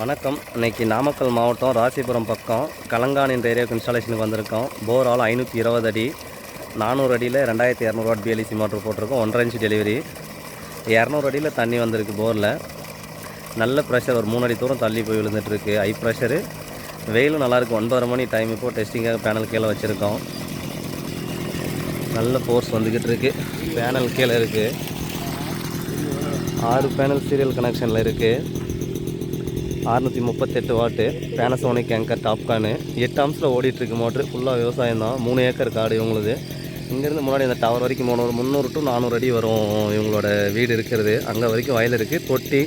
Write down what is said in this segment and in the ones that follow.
வணக்கம். இன்னைக்கு நாமக்கல் மாவட்டம் ராசிபுரம் பக்கம் கலங்கானின் ஏரியாவுக்கு இன்ஸ்டாலேஷனுக்கு வந்திருக்கோம். போர் ஆள் ஐநூற்றி இருபது அடி நானூறு அடியில் ரெண்டாயிரத்தி இரநூறுவா பிஎல்இசி மோட்ரு போட்டிருக்கோம். ஒன்றரை இன்ச்சு டெலிவரி இரநூறு அடியில் தண்ணி வந்திருக்கு போரில். நல்ல ப்ரெஷர் ஒரு மூணு அடி தூரம் தள்ளி போய் விழுந்துட்டுருக்கு. ஹை ப்ரெஷரு வெயிலும் நல்லாயிருக்கு ஒன்பதரை மணி டைம் இப்போது டெஸ்டிங்காக பேனல் கீழே வச்சுருக்கோம். நல்ல ஃபோர்ஸ் வந்துக்கிட்டு இருக்குது பேனல் கீழே இருக்குது ஆறு பேனல் சீரியல் கனெக்ஷனில் இருக்குது அறுநூற்றி முப்பத்தெட்டு வாட்டு பேனசோனிக் ஏங்கர் டாப்கானு எட்டு ஆம்ஸில் ஓடிட்டுருக்கு மோட்ரு ஃபுல்லாக விவசாயம் தான். மூணு ஏக்கர் காடு இவங்களுது. இங்கேருந்து முன்னாடி அந்த டவர் வரைக்கும் மூணு முந்நூறு டு நானூறு அடி வரும் இவங்களோட வீடு இருக்கிறது. அங்கே வரைக்கும் வயல் இருக்குது தொட்டி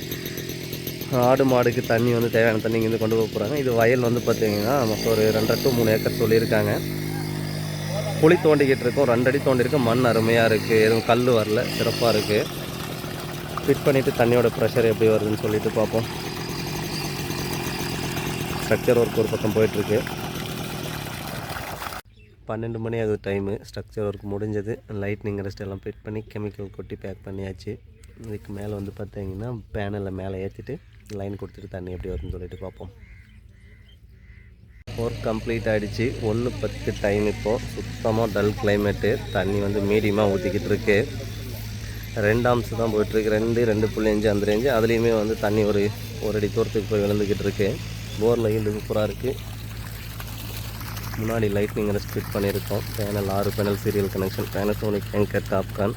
ஆடு மாடுக்கு தண்ணி வந்து தேவையான தண்ணி இங்கேருந்து கொண்டு போக போகிறாங்க இது வயல் வந்து பார்த்திங்கன்னா மொத்தம் ஒரு ரெண்டரை டு மூணு ஏக்கர் சொல்லியிருக்காங்க. குழி தோண்டிக்கிட்டு இருக்கோம். ரெண்டடி அடி மண் அருமையாக இருக்குது எதுவும் கல் வரல. சிறப்பாக இருக்குது ஃபிட் பண்ணிவிட்டு தண்ணியோட ப்ரெஷர் எப்படி வருதுன்னு சொல்லிட்டு பார்ப்போம். ஸ்ட்ரக்சர் ஒர்க் ஒரு பக்கம் போயிட்டுருக்கு. பன்னெண்டு மணி அது டைமு. ஸ்ட்ரக்சர் ஒர்க் முடிஞ்சது. லைட்னிங் ரெஸ்ட் எல்லாம் ஃபிட் பண்ணி கெமிக்கல் கொட்டி பேக் பண்ணியாச்சு. இதுக்கு மேலே வந்து பார்த்தீங்கன்னா பேனலில் மேலே ஏற்றிட்டு லைன் கொடுத்துட்டு தண்ணி எப்படி வருதுன்னு சொல்லிட்டு பார்ப்போம் ஒர்க் கம்ப்ளீட் ஆகிடுச்சு ஒன்று பத்து டைம் இப்போது சுத்தமாக டல் கிளைமேட்டு தண்ணி வந்து மீடியமாக ஊற்றிக்கிட்டு இருக்கு. ரெண்டு ஆம்ஸ் தான் போயிட்டுருக்கு. ரெண்டு ரெண்டு புள்ளி அஞ்சு அந்த ரேஞ்சு அதுலேயுமே வந்து தண்ணி ஒரு ஒரு அடி தூரத்துக்கு போய் விழுந்துக்கிட்டு இருக்குது போரில் ஈல்டு சூப்பராக இருக்குது முன்னாடி லைட்னிங் ரெஸ்ட் ஃபிட் பண்ணியிருக்கோம். பேனல் ஆறு panel serial connection Panasonic Anchor Topcon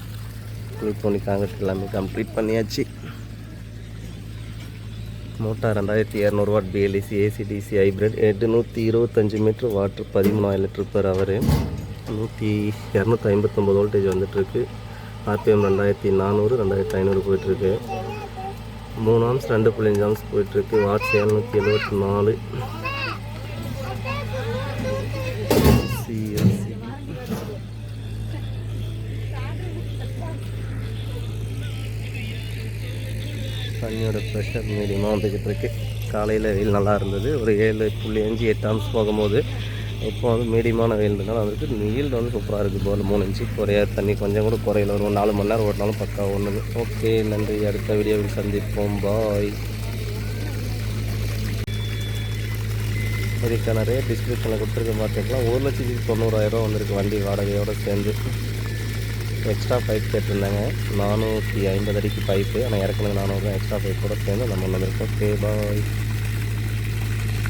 குளிப்போனிக் ஆங்கட் எல்லாமே கம்ப்ளீட் பண்ணியாச்சு. மோட்டார் ரெண்டாயிரத்தி இரநூறுவாட் பிஎல்இசி ஏசிடிசி ஹைப்ரிட் எட்டுநூற்றி இருபத்தஞ்சி மீட்ரு வாட்ரு பதிமூணாயிரம் லிட்டர் பெர் அவர் நூற்றி இரநூத்தி ஐம்பத்தொம்போது வோல்டேஜ் வந்துட்டுருக்கு ஆர்பிஎம் ரெண்டாயிரத்தி நானூறு ரெண்டாயிரத்தி ஐநூறு போயிட்டுருக்கு மூணு ஆம்ஸ் ரெண்டு புள்ளி அஞ்சு ஆம்ஸ் போயிட்டுருக்கு. வாட்ஸ் எழுநூற்றி எழுபத்தி நாலு. சிஎஸ்சி தண்ணியோட ப்ரெஷர் மீடியமாக வந்துக்கிட்டு இருக்கு காலையில் வெயில் நல்லா இருந்தது. ஒரு ஏழு புள்ளி அஞ்சு எட்டு ஆம்ஸ் போகும்போது இப்போ வந்து மீடியமான வெயில் இருந்தாலும் வந்துருக்கு வந்து சூப்பராக இருக்குது போல். மூணு இன்ச்சு குறைய தண்ணி கொஞ்சம் கூட குறையில. ஒரு நாலு மணி நேரம் ஓட்டினாலும் பக்கா ஒன்று ஓகே நன்றி. அடுத்த வீடியோவில் சந்திப்போம். பாய் இதுக்கான ரேட் டிஸ்கிரிப்ஷனில் கொடுத்துருக்க பார்த்துக்கலாம். ஒரு லட்சத்தி தொண்ணூறாயிரம் வந்திருக்கு வண்டி வாடகையோடு சேர்ந்து. எக்ஸ்ட்ரா பைப் கேட்டிருந்தாங்க. நானூற்றி ஐம்பது அடிக்கு பைப்பு ஆனால் இறக்குனது நானூறு எக்ஸ்ட்ரா பைப்போட சேர்ந்து நம்ம வந்திருக்கோம். Okay bye